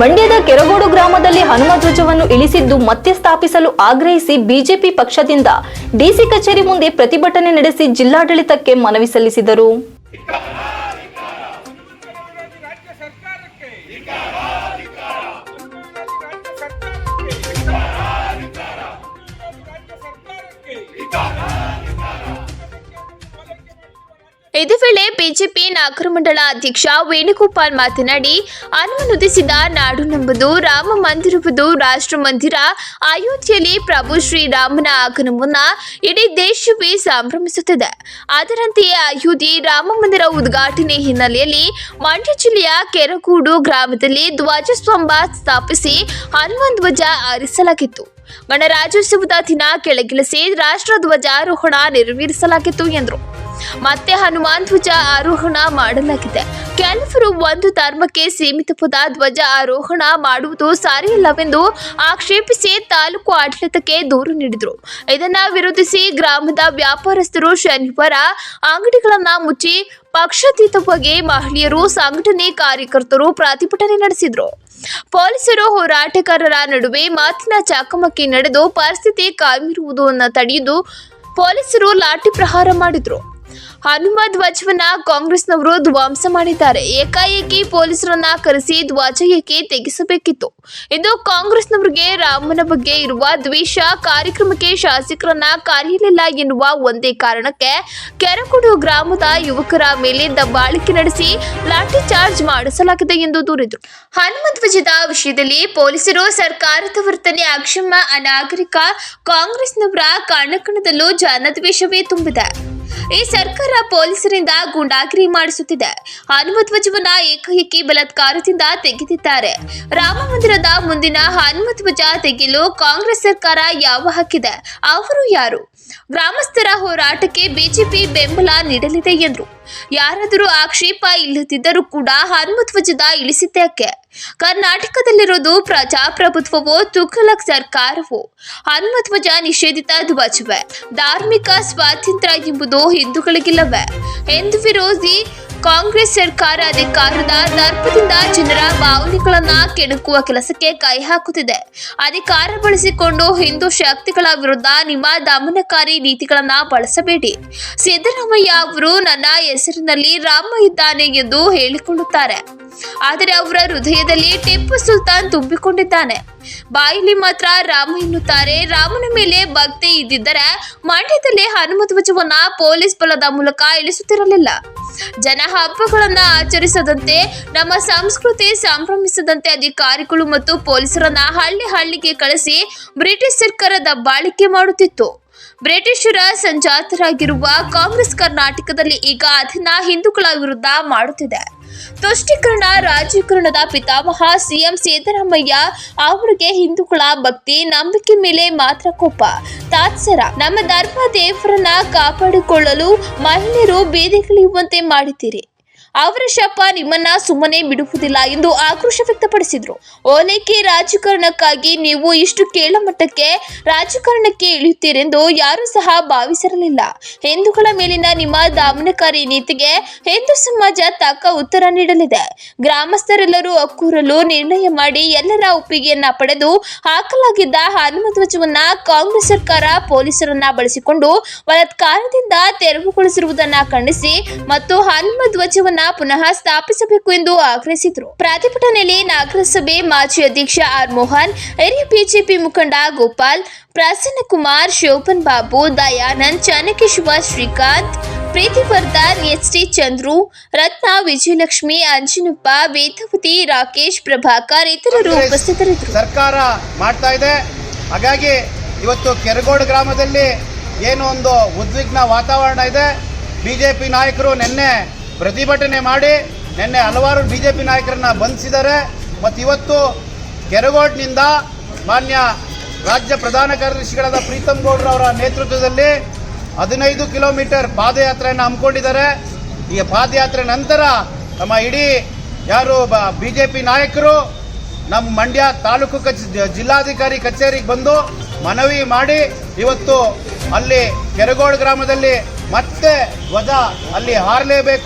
ಮಂಡ್ಯದ ಕೆರಗೋಡು ಗ್ರಾಮದಲ್ಲಿ ಹನುಮ ಧ್ವಜವನ್ನು ಇಳಿಸಿದ್ದು ಮತ್ತೆ ಸ್ಥಾಪಿಸಲು ಆಗ್ರಹಿಸಿ ಬಿಜೆಪಿ ಪಕ್ಷದಿಂದ ಡಿಸಿ ಕಚೇರಿ ಮುಂದೆ ಪ್ರತಿಭಟನೆ ನಡೆಸಿ ಜಿಲ್ಲಾಡಳಿತಕ್ಕೆ ಮನವಿ ಸಲ್ಲಿಸಿದರು. ಇದೇ ವೇಳೆ ಬಿಜೆಪಿ ನಾಗರ ಮಂಡಳ ಅಧ್ಯಕ್ಷ ವೇಣುಗೋಪಾಲ್ ಮಾತನಾಡಿ ಅನುಮನುದಿಸಿದ ನಾಡು ನಂಬುದು, ರಾಮ ಮಂದಿರವುದು ರಾಷ್ಟ್ರ ಮಂದಿರ. ಅಯೋಧ್ಯೆಯಲ್ಲಿ ಪ್ರಭು ಶ್ರೀರಾಮನ ಆಗಮನವನ್ನ ಇಡೀ ದೇಶವೇ ಸಂಭ್ರಮಿಸುತ್ತಿದೆ. ಅದರಂತೆಯೇ ಅಯೋಧ್ಯೆ ರಾಮ ಮಂದಿರ ಉದ್ಘಾಟನೆ ಹಿನ್ನೆಲೆಯಲ್ಲಿ ಮಂಡ್ಯ ಜಿಲ್ಲೆಯ ಕೆರಗೂಡು ಗ್ರಾಮದಲ್ಲಿ ಧ್ವಜಸ್ತಂಭ ಸ್ಥಾಪಿಸಿ ಹನುಮಾನ್ ಧ್ವಜ ಹಾರಿಸಲಾಗಿತ್ತು. ಗಣರಾಜ್ಯೋತ್ಸವದ ದಿನ ಕೆಳಗಿಳಿಸಿ ರಾಷ್ಟ್ರ ಧ್ವಜಾರೋಹಣ ನೆರವೇರಿಸಲಾಗಿತ್ತು ಎಂದರು. ಮತ್ತೆ ಹನುಮಾನ್ ಧ್ವಜ ಆರೋಹಣ ಮಾಡಲಾಗಿದೆ. ಕೆಲವರು ಒಂದು ಧರ್ಮಕ್ಕೆ ಸೀಮಿತವಾದ ಧ್ವಜ ಆರೋಹಣ ಮಾಡುವುದು ಸರಿಯಲ್ಲವೆಂದು ಆಕ್ಷೇಪಿಸಿ ತಾಲೂಕು ಆಡಳಿತಕ್ಕೆ ದೂರು ನೀಡಿದರು. ಇದನ್ನ ವಿರೋಧಿಸಿ ಗ್ರಾಮದ ವ್ಯಾಪಾರಸ್ಥರು ಶನಿವಾರ ಅಂಗಡಿಗಳನ್ನ ಮುಚ್ಚಿ ಪಕ್ಷಾತೀತವಾಗಿ ಮಹಿಳೆಯರು, ಸಂಘಟನೆ ಕಾರ್ಯಕರ್ತರು ಪ್ರತಿಭಟನೆ ನಡೆಸಿದರು. ಪೊಲೀಸರು ಹೋರಾಟಗಾರರ ನಡುವೆ ಮಾತಿನ ಚಕಮಕಿ ನಡೆದು ಪರಿಸ್ಥಿತಿ ಕಾಮಿರುವುದನ್ನು ತಡೆಯಲು ಪೊಲೀಸರು ಲಾಠಿ ಪ್ರಹಾರ ಮಾಡಿದ್ರು. ಹನುಮ ಧ್ವಜವನ್ನ ಕಾಂಗ್ರೆಸ್ನವರು ಧ್ವಂಸ ಮಾಡಿದ್ದಾರೆ. ಏಕಾಏಕಿ ಪೊಲೀಸರನ್ನ ಕರೆಸಿ ಧ್ವಜ ಏಕೆ ತೆಗೆಸಬೇಕಿತ್ತು? ಇದು ಕಾಂಗ್ರೆಸ್ನವರಿಗೆ ರಾಮನ ಬಗ್ಗೆ ಇರುವ ದ್ವೇಷ, ಕಾರ್ಯಕ್ರಮಕ್ಕೆ ಶಾಸಕರನ್ನ ಕರೆಯಲಿಲ್ಲ ಎನ್ನುವ ಒಂದೇ ಕಾರಣಕ್ಕೆ ಕೆರಕುಡು ಗ್ರಾಮದ ಯುವಕರ ಮೇಲೆ ದಬ್ಬಾಳಿಕೆ ನಡೆಸಿ ಲಾಠಿ ಚಾರ್ಜ್ ಮಾಡಿಸಲಾಗಿದೆ ಎಂದು ದೂರಿದರು. ಹನುಮ ಧ್ವಜದ ವಿಷಯದಲ್ಲಿ ಪೊಲೀಸರು ಸರ್ಕಾರದ ವರ್ತನೆ ಅಕ್ಷಮ ಅನಾಗರಿಕ ಕಾಂಗ್ರೆಸ್ನವರ ಕಣಕಣದಲ್ಲೂ ಜನದ್ವೇಷವೇ ತುಂಬಿದೆ. ಈ ಸರ್ಕಾರ ಪೊಲೀಸರಿಂದ ಗೂಂಡಾಗಿರಿ ಮಾಡಿಸುತ್ತಿದೆ. ಹನುಮ ಧ್ವಜವನ್ನ ಏಕಾಏಕಿ ಬಲಾತ್ಕಾರದಿಂದ ತೆಗೆದಿದ್ದಾರೆ. ರಾಮ ಮಂದಿರದ ಮುಂದಿನ ಹನುಮ ಧ್ವಜ ತೆಗೆಯಲು ಕಾಂಗ್ರೆಸ್ ಸರ್ಕಾರ ಯಾವ ಹಾಕಿದೆ ಅವರು ಯಾರು? ಗ್ರಾಮಸ್ಥರ ಹೋರಾಟಕ್ಕೆ ಬಿಜೆಪಿ ಬೆಂಬಲ ನೀಡಲಿದೆ ಎಂದರು. ಯಾರಾದರೂ ಆಕ್ಷೇಪ ಇಲ್ಲದಿದ್ದರೂ ಕೂಡ ಹನುಮಧ್ವಜದ ಇಳಿಸಿದ್ದಕ್ಕೆ ಕರ್ನಾಟಕದಲ್ಲಿರೋದು ಪ್ರಜಾಪ್ರಭುತ್ವವೋ, ತುಘಲಕ್ ಸರ್ಕಾರವೋ? ಹನುಮಧ್ವಜ ನಿಷೇಧಿತ ಧ್ವಜವೇ? ಧಾರ್ಮಿಕ ಸ್ವಾತಂತ್ರ್ಯ ಎಂಬುದು ಹಿಂದೂಗಳಿಗಿಲ್ಲವೇ? ಎಂದು ವಿರೋಧಿ ಕಾಂಗ್ರೆಸ್ ಸರ್ಕಾರ ಅಧಿಕಾರದ ದರ್ಪದಿಂದ ಜನರ ಭಾವನೆಗಳನ್ನ ಕೆಣಕುವ ಕೆಲಸಕ್ಕೆ ಕೈ ಹಾಕುತ್ತಿದೆ. ಅಧಿಕಾರ ಬಳಸಿಕೊಂಡು ಹಿಂದೂ ಶಕ್ತಿಗಳ ವಿರುದ್ಧ ನಿಮ್ಮ ನೀತಿಗಳನ್ನ ಬಳಸಬೇಡಿ. ಸಿದ್ದರಾಮಯ್ಯ ಅವರು ನನ್ನ ಹೆಸರಿನಲ್ಲಿ ರಾಮ ಇದ್ದಾನೆ ಎಂದು ಹೇಳಿಕೊಳ್ಳುತ್ತಾರೆ. ಆದರೆ ಅವರ ಹೃದಯದಲ್ಲಿ ಟಿಪ್ಪು ಸುಲ್ತಾನ್ ತುಂಬಿಕೊಂಡಿದ್ದಾನೆ. ಬಾಯಿಲಿ ಮಾತ್ರ ರಾಮ ಎನ್ನುತ್ತಾರೆ. ರಾಮನ ಮೇಲೆ ಭಕ್ತಿ ಇದ್ದಿದ್ದರೆ ಮಂಡ್ಯದಲ್ಲಿ ಹನುಮ ಪೊಲೀಸ್ ಬಲದ ಮೂಲಕ ಇಳಿಸುತ್ತಿರಲಿಲ್ಲ. ಜನ ಹಬ್ಬಗಳನ್ನ ಆಚರಿಸದಂತೆ, ನಮ್ಮ ಸಂಸ್ಕೃತಿ ಸಂಭ್ರಮಿಸದಂತೆ ಅಧಿಕಾರಿಗಳು ಮತ್ತು ಪೊಲೀಸರನ್ನ ಹಳ್ಳಿ ಹಳ್ಳಿಗೆ ಕಳಿಸಿ ಬ್ರಿಟಿಷ್ ಸರ್ಕಾರ ಬಾಳಿಕೆ ಮಾಡುತ್ತಿತ್ತು. ಬ್ರಿಟಿಷರ ಸಂಜಾತರಾಗಿರುವ ಕಾಂಗ್ರೆಸ್ ಕರ್ನಾಟಕದಲ್ಲಿ ಈಗ ಅಧೀನ ಹಿಂದೂಗಳ ವಿರುದ್ಧ ಮಾಡುತ್ತಿದೆ. ತುಷ್ಟೀಕರಣ, ರಾಜೀಕರಣದ ಪಿತಾಮಹ ಸಿಎಂ ಸಿದ್ದರಾಮಯ್ಯ ಅವರಿಗೆ ಹಿಂದೂಗಳ ಭಕ್ತಿ, ನಂಬಿಕೆ ಮೇಲೆ ಮಾತ್ರ ಕೋಪ. ತಾತ್ಸರ, ನಮ್ಮ ಧರ್ಮ ದೇವರನ್ನ ಕಾಪಾಡಿಕೊಳ್ಳಲು ಮಹಿಳೆಯರು ಬೀದಿಗಿಳಿಯುವಂತೆ ಮಾಡಿದ್ದೀರಿ. ಅವರ ಶಪ ನಿಮ್ಮನ್ನ ಸುಮ್ಮನೆ ಬಿಡುವುದಿಲ್ಲ ಎಂದು ಆಕ್ರೋಶ ವ್ಯಕ್ತಪಡಿಸಿದ್ರು. ಓಲೈಕೆ ರಾಜಕಾರಣಕ್ಕಾಗಿ ನೀವು ಇಷ್ಟು ಕೇಳಮಟ್ಟಕ್ಕೆ ರಾಜಕಾರಣಕ್ಕೆ ಇಳಿಯುತ್ತೀರೆಂದು ಯಾರೂ ಸಹ ಭಾವಿಸಿರಲಿಲ್ಲ. ಹಿಂದೂಗಳ ಮೇಲಿನ ನಿಮ್ಮ ದಾಮನಕಾರಿ ನೀತಿಗೆ ಹಿಂದೂ ಸಮಾಜ ತಕ್ಕ ಉತ್ತರ ನೀಡಲಿದೆ. ಗ್ರಾಮಸ್ಥರೆಲ್ಲರೂ ಅಕ್ಕೂರಲು ನಿರ್ಣಯ ಮಾಡಿ ಎಲ್ಲರ ಒಪ್ಪಿಗೆಯನ್ನ ಪಡೆದು ಹಾಕಲಾಗಿದ್ದ ಹನುಮ ಧ್ವಜವನ್ನ ಕಾಂಗ್ರೆಸ್ ಸರ್ಕಾರ ಪೊಲೀಸರನ್ನ ಬಳಸಿಕೊಂಡು ಬಲಾತ್ಕಾರದಿಂದ ತೆರವುಗೊಳಿಸಿರುವುದನ್ನ ಖಂಡಿಸಿ ಮತ್ತು ಹನುಮ ಧ್ವಜವನ್ನ ಪುನಃ ಸ್ಥಾಪಿಸಬೇಕು ಎಂದು ಆಗ್ರಹಿಸಿದರು. ಪ್ರತಿಭಟನೆಯಲ್ಲಿ ನಗರಸಭೆ ಮಾಜಿ ಅಧ್ಯಕ್ಷ ಆರ್ ಮೋಹನ್ ಹಿರಿಯ ಬಿಜೆಪಿ ಮುಖಂಡ ಗೋಪಾಲ್ ಪ್ರಸನ್ನ ಕುಮಾರ್ ಶೋಭನ್ ಬಾಬು ದಯಾನಂದ್ ಚನ್ನಕೇಶವ ಶ್ರೀಕಾಂತ್ ಪ್ರೀತಿವರ್ಧನ್ ಎಚ್ ಟಿ ಚಂದ್ರು ರತ್ನ ವಿಜಯಲಕ್ಷ್ಮಿ ಅಂಜನಪ್ಪ ವೇದವತಿ ರಾಕೇಶ್ ಪ್ರಭಾಕರ್ ಇತರರು ಉಪಸ್ಥಿತರಿದ್ದರು. ಸರ್ಕಾರ ಮಾಡ್ತಾ ಇದೆ. ಹಾಗಾಗಿ ಇವತ್ತು ಕೆರಗೋಡು ಗ್ರಾಮದಲ್ಲಿ ಏನೋ ಒಂದು ಉದ್ವಿಗ್ನ ವಾತಾವರಣ ಇದೆ. ಬಿಜೆಪಿ ನಾಯಕರು ನಿನ್ನೆ ಪ್ರತಿಭಟನೆ ಮಾಡಿ ನಿನ್ನೆ ಹಲವಾರು ಬಿ ಜೆ ಪಿ ನಾಯಕರನ್ನ ಬಂಧಿಸಿದ್ದಾರೆ. ಮತ್ತು ಇವತ್ತು ಕೆರಗೋಡ್ನಿಂದ ಮಾನ್ಯ ರಾಜ್ಯ ಪ್ರಧಾನ ಕಾರ್ಯದರ್ಶಿಗಳಾದ ಪ್ರೀತಮ್ ಗೌಡ್ರ ಅವರ ನೇತೃತ್ವದಲ್ಲಿ ಹದಿನೈದು ಕಿಲೋಮೀಟರ್ ಪಾದಯಾತ್ರೆಯನ್ನು ಹಮ್ಮಿಕೊಂಡಿದ್ದಾರೆ. ಈ ಪಾದಯಾತ್ರೆ ನಂತರ ನಮ್ಮ ಇಡೀ ಯಾರು ಬಿ ಜೆ ಪಿ ನಾಯಕರು ನಮ್ಮ ಮಂಡ್ಯ ತಾಲೂಕು ಕಚ್, ಜಿಲ್ಲಾಧಿಕಾರಿ ಕಚೇರಿಗೆ ಬಂದು ಮನವಿ ಮಾಡಿ ಇವತ್ತು ಅಲ್ಲಿ ಕೆರಗೋಡು ಗ್ರಾಮದಲ್ಲಿ ಮತ್ತೆ ಧ್ವಜ ಅಲ್ಲಿ ಹಾರಲೇಬೇಕು.